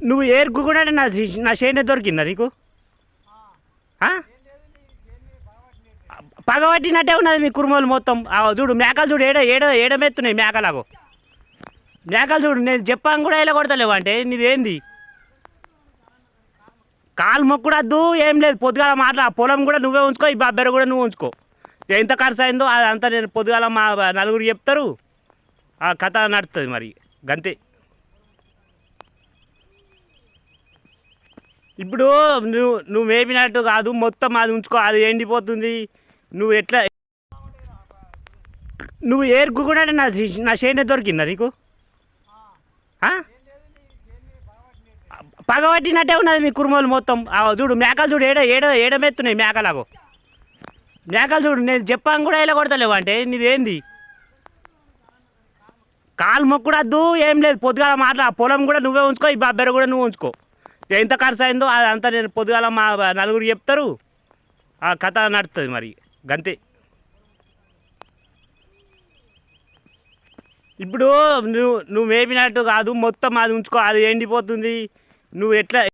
నువ్వు ఏరుకు కూడా నా నా చేనే దొరికిందా నీకు? పగబట్టినట్టే ఉన్నది మీ కుర్మలు మొత్తం. చూడు మేకలు చూడు ఏడ ఏడ ఏడమెత్తున్నాయి మేకలకు మేకలు చూడు నేను చెప్పాను కూడా ఎలా కొడతలేవు అంటే నీదేంది కాలు మొక్కుడద్దు ఏం లేదు. పొద్దుగాల మాట్లా పొలం కూడా నువ్వే ఉంచుకో ఈ బబ్బెర కూడా నువ్వు ఉంచుకో. ఎంత ఖర్చు అయిందో అదంతా నేను పొద్దుగాల మా నలుగురు చెప్తారు. ఆ కథ నడుస్తుంది మరి గంతే. ఇప్పుడు నువ్వు నువ్వు మేపినట్టు కాదు మొత్తం అది ఉంచుకో అది ఎండిపోతుంది. నువ్వు ఎట్లా నువ్వు ఏరుకు కూడా నా నా చేనే దొరికిందా నీకు? పగబట్టినట్టే ఉన్నది మీ కురుమలు మొత్తం. చూడు మేకలు చూడు ఏడ ఏడ ఏడమెత్తున్నాయి మేకలాగో. మేకలు చూడు నేను చెప్పాను కూడా ఇలా కొడతలేవు అంటే నీదేంది కాలు మొక్కుడద్దు ఏం లేదు. పొద్దుగా మాట్లా పొలం కూడా నువ్వే ఉంచుకో ఈ బబ్బెర కూడా నువ్వు ఉంచుకో. ఎంత ఖర్చు అయిందో అదంతా నేను పొద్దుగాల మా నలుగురు చెప్తారు. ఆ కథ నడుస్తుంది మరి గంతే. ఇప్పుడు నువ్వు నువ్వు మేపినట్టు కాదు మొత్తం అది ఉంచుకో అది ఎండిపోతుంది. నువ్వు ఎట్లా